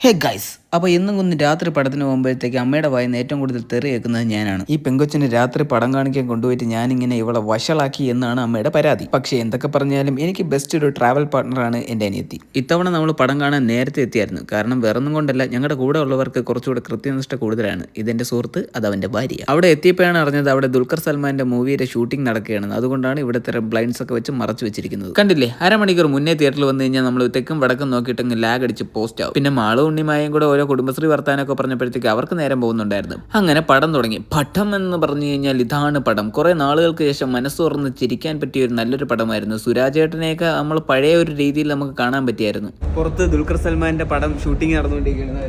Hey guys, അപ്പോൾ എന്നും കുന്ന് രാത്രി പടത്തിന് പോകുമ്പോഴത്തേക്ക് അമ്മയുടെ വായിന്ന് ഏറ്റവും കൂടുതൽ തെറി കേൾക്കുന്നത് ഞാനാണ്. ഈ പെങ്കൊച്ചിന് രാത്രി പടം കാണിക്കാൻ കൊണ്ടുപോയിട്ട് ഞാനിങ്ങനെ ഇവളെ വഷളാക്കി എന്നാണ് അമ്മയുടെ പരാതി. പക്ഷേ എന്തൊക്കെ പറഞ്ഞാലും എനിക്ക് ബെസ്റ്റ് ഒരു ട്രാവൽ പാർട്ണറാണ് എന്റെ അനിയത്തി. ഇത്തവണ നമ്മൾ പടം കാണാൻ നേരത്തെ എത്തിയായിരുന്നു. കാരണം വേറൊന്നും കൊണ്ടല്ല ഞങ്ങളുടെ കൂടെ ഉള്ളവർക്ക് കുറച്ചുകൂടെ കൃത്യനിഷ്ഠ കൂടുതലാണ്. ഇതെന്റെ സുഹൃത്ത് അത് അവന്റെ ഭാര്യ. അവിടെ എത്തിയപ്പോഴാണ് അറിഞ്ഞത് അവിടെ ദുൽഖർ സൽമാന്റെ മൂവിയുടെ ഷൂട്ടിംഗ് നടക്കുകയാണ് അതുകൊണ്ടാണ് ഇവിടുത്തെ ബ്ലൈൻഡ്സ് ഒക്കെ വെച്ച് മറച്ചു വെച്ചിരിക്കുന്നത്. കണ്ടില്ലേ? അരമണിക്കൂർ മുന്നേ തിയേറ്ററിൽ വന്നു കഴിഞ്ഞാൽ നമ്മൾ തെക്കും വടക്കും നോക്കിയിട്ടെങ്കിൽ ലാഗ് അടിച്ച് പോസ്റ്റ് ആവും. പിന്നെ മാളും ഉണ്ണിമായും കൂടെ ഓരോ കുടുംബശ്രീ വർത്താനൊക്കെ പറഞ്ഞപ്പോഴത്തേക്ക് അവർക്ക് നേരം പോകുന്നുണ്ടായിരുന്നു. അങ്ങനെ പടം തുടങ്ങി. പടം എന്ന് പറഞ്ഞു കഴിഞ്ഞാൽ ഇതാണ് പടം കുറെ നാളുകൾക്ക് ശേഷം മനസ്സ് തുറന്ന് ചിരിക്കാൻ പറ്റിയ ഒരു നല്ലൊരു പടമായിരുന്നു സുരാജേട്ടനെയൊക്കെ നമ്മൾ പഴയ ഒരു രീതിയിൽ നമുക്ക് കാണാൻ പറ്റിയായിരുന്നു. പുറത്ത് ദുൽഖർ സൽമാന്റെ പടം ഷൂട്ടിംഗ് നടന്നുകൊണ്ടിരിക്കുന്നത്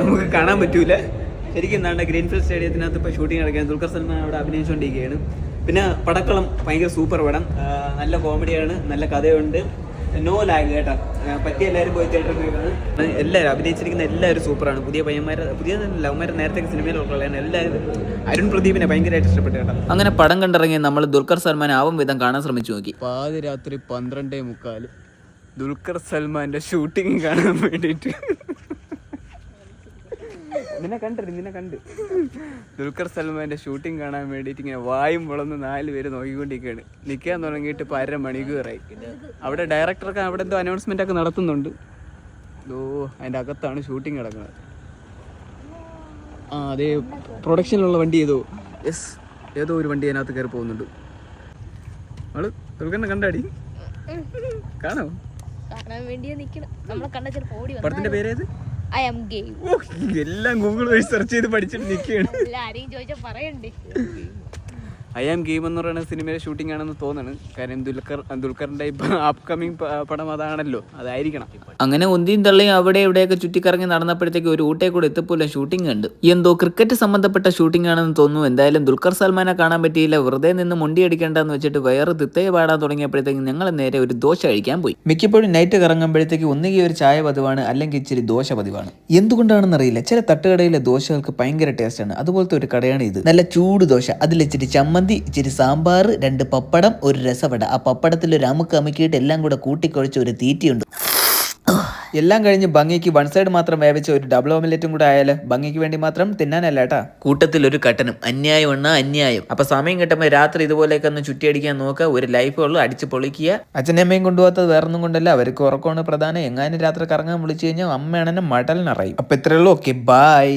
നമുക്ക് കാണാൻ പറ്റൂല. ശരിക്കും എന്താണ് ഗ്രീൻഫീൽഡ് സ്റ്റേഡിയത്തിനകത്ത് ഇപ്പോൾ ഷൂട്ടിംഗ് നടക്കുകയാണ്. ദുൽഖർ സൽമാൻ അവിടെ അഭിനയിച്ചുകൊണ്ടിരിക്കുകയാണ്. പിന്നെ പടക്കളം ഭയങ്കര സൂപ്പർ പടം. നല്ല കോമഡിയാണ് നല്ല കഥയുണ്ട്. നോ ലാഗ് കേട്ടോ. പറ്റിയ എല്ലാവരും പോയി തിയേറ്ററിൽ പോയി എല്ലാവരും അഭിനയിച്ചിരിക്കുന്ന എല്ലാവരും സൂപ്പറാണ് പുതിയ പയ്യന്മാർ പുതിയ ലവ്മാരെ നേരത്തെ സിനിമയിലുള്ളതാണ് എല്ലാവരും അരുൺ പ്രദീപിനെ ഭയങ്കരമായിട്ട് ഇഷ്ടപ്പെട്ടു കേട്ടോ. അങ്ങനെ പടം കണ്ടിറങ്ങി നമ്മൾ ദുൽഖർ സൽമാൻ ആവും വിധം കാണാൻ ശ്രമിച്ചു നോക്കി. പാതിരാത്രി പന്ത്രണ്ടേ മുക്കാൽ ദുൽഖർ സൽമാന്റെ ഷൂട്ടിംഗ് കാണാൻ വേണ്ടിയിട്ട്. നിന്നെ കണ്ടു നിന്നെ കണ്ട്. ദുൽഖർ സൽമാന്റെ ഷൂട്ടിംഗ് കാണാൻ വേണ്ടിയിട്ട് ഇങ്ങനെ വായും വളർന്ന് നാല് പേര് നോക്കിക്കൊണ്ടിരിക്കുകയാണ്. നിൽക്കാൻ തുടങ്ങിയിട്ട് ഇപ്പം അര മണിക്കൂറായി. അവിടെ ഡയറക്ടറൊക്കെ അവിടെ എന്തോ അനൗൺസ്മെന്റ് ഒക്കെ നടത്തുന്നുണ്ട്. ഓ അതിന്റെ അകത്താണ് ഷൂട്ടിംഗ് നടക്കുന്നത്. ആ അതെ പ്രൊഡക്ഷനിലുള്ള വണ്ടി ഏതോ. യെസ് ഏതോ ഒരു വണ്ടി അതിനകത്ത് കയറി പോകുന്നുണ്ട്. അവൾ ദുൽഖറിനെ കണ്ടാടി? കാണോ പടത്തിന്റെ പേരേത് ഐ ആം ഗെയിം എല്ലാം ഗൂഗിൾ വഴി സെർച്ച് ചെയ്ത് പഠിച്ചിട്ട് നിൽക്കുകയാണ്. ആരെയും ചോദിച്ചാൽ പറയണ്ടേ? ഐ ആം ഗെയിം എന്ന് പറയുന്ന സിനിമയുടെ ഷൂട്ടിംഗ് ആണെന്ന് തോന്നുന്നു. കാര്യം ദുൽഖർ ദുൽഖറിന്റെ ഇപ്പൊ അപ്കമിങ് പടം അതാണല്ലോ. അതായിരിക്കണം. അങ്ങനെ ഒന്തിയും തള്ളിയും അവിടെ ഇവിടെയൊക്കെ ചുറ്റിക്കറങ്ങി നടന്നപ്പോഴത്തേക്ക് ഒരു ഊട്ടേ കൂടെ എത്തിപ്പോലെ ഷൂട്ടിംഗ് ഉണ്ട് എന്തോ ക്രിക്കറ്റ് സംബന്ധപ്പെട്ട ഷൂട്ടിംഗ് ആണെന്ന് തോന്നുന്നു. എന്തായാലും ദുൽഖർ സൽമാനെ കാണാൻ പറ്റിയില്ല. വെറുതെ നിന്ന് മുണ്ടി അടിക്കേണ്ടെന്ന് വെച്ചിട്ട് വയറ് തിത്തയെ പാടാൻ തുടങ്ങിയപ്പോഴത്തേക്ക് ഞങ്ങൾ നേരെ ഒരു ദോശ കഴിക്കാൻ പോയി. മിക്കപ്പോഴും നൈറ്റ് കറങ്ങുമ്പോഴത്തേക്ക് ഒന്നുകിൽ ഒരു ചായ പതിവാണ് അല്ലെങ്കിൽ ഇച്ചിരി ദോശ പതിവാണ്. എന്തുകൊണ്ടാണെന്ന് അറിയില്ല ചില തട്ടുകടയിലെ ദോശകൾക്ക് ഭയങ്കര ടേസ്റ്റാണ് അതുപോലത്തെ ഒരു കടയാണ് ഇത്. നല്ല ചൂട് ദോശ. അതിൽ ഇച്ചിരി ചമ്മന്തി ഇച്ചിരി സാമ്പാർ രണ്ട് പപ്പടം ഒരു രസവട. ആ പപ്പടത്തിൽ ഒരു അമുക്ക് അമുക്കിയിട്ട് എല്ലാം കൂടെ കൂട്ടിക്കുഴച്ച് ഒരു തീറ്റിയുണ്ട്. എല്ലാം കഴിഞ്ഞ് ഭംഗിക്ക് വൺ സൈഡ് മാത്രം വേവിച്ച ഒരു ഡബിൾ ഓംലെറ്റും കൂടെ ആയാൽ? ഭംഗിക്ക് വേണ്ടി മാത്രം തിന്നാനല്ല കേട്ടാ. കൂട്ടത്തിൽ ഒരു കട്ടനും. അന്യായം എണ്ണ അന്യായം. അപ്പൊ സമയം കിട്ടുമ്പോൾ രാത്രി ഇതുപോലെയൊക്കെ ഒന്ന് ചുറ്റിയടിക്കാൻ നോക്കുക ഒരു ലൈഫ് ഉള്ളു അടിച്ച് പൊളിക്കുക. അച്ഛനെ അമ്മയും കൊണ്ടുപോകാത്തത് വേറൊന്നും കൊണ്ടല്ല. അവർക്ക് ഉറക്കമാണ് പ്രധാനം. എങ്ങാനും രാത്രി കറങ്ങാൻ വിളിച്ചു കഴിഞ്ഞാൽ അമ്മയാണെന്നെ മടലിനറയും അപ്പൊ ഇത്രയുള്ളൂ ഓക്കെ ബൈ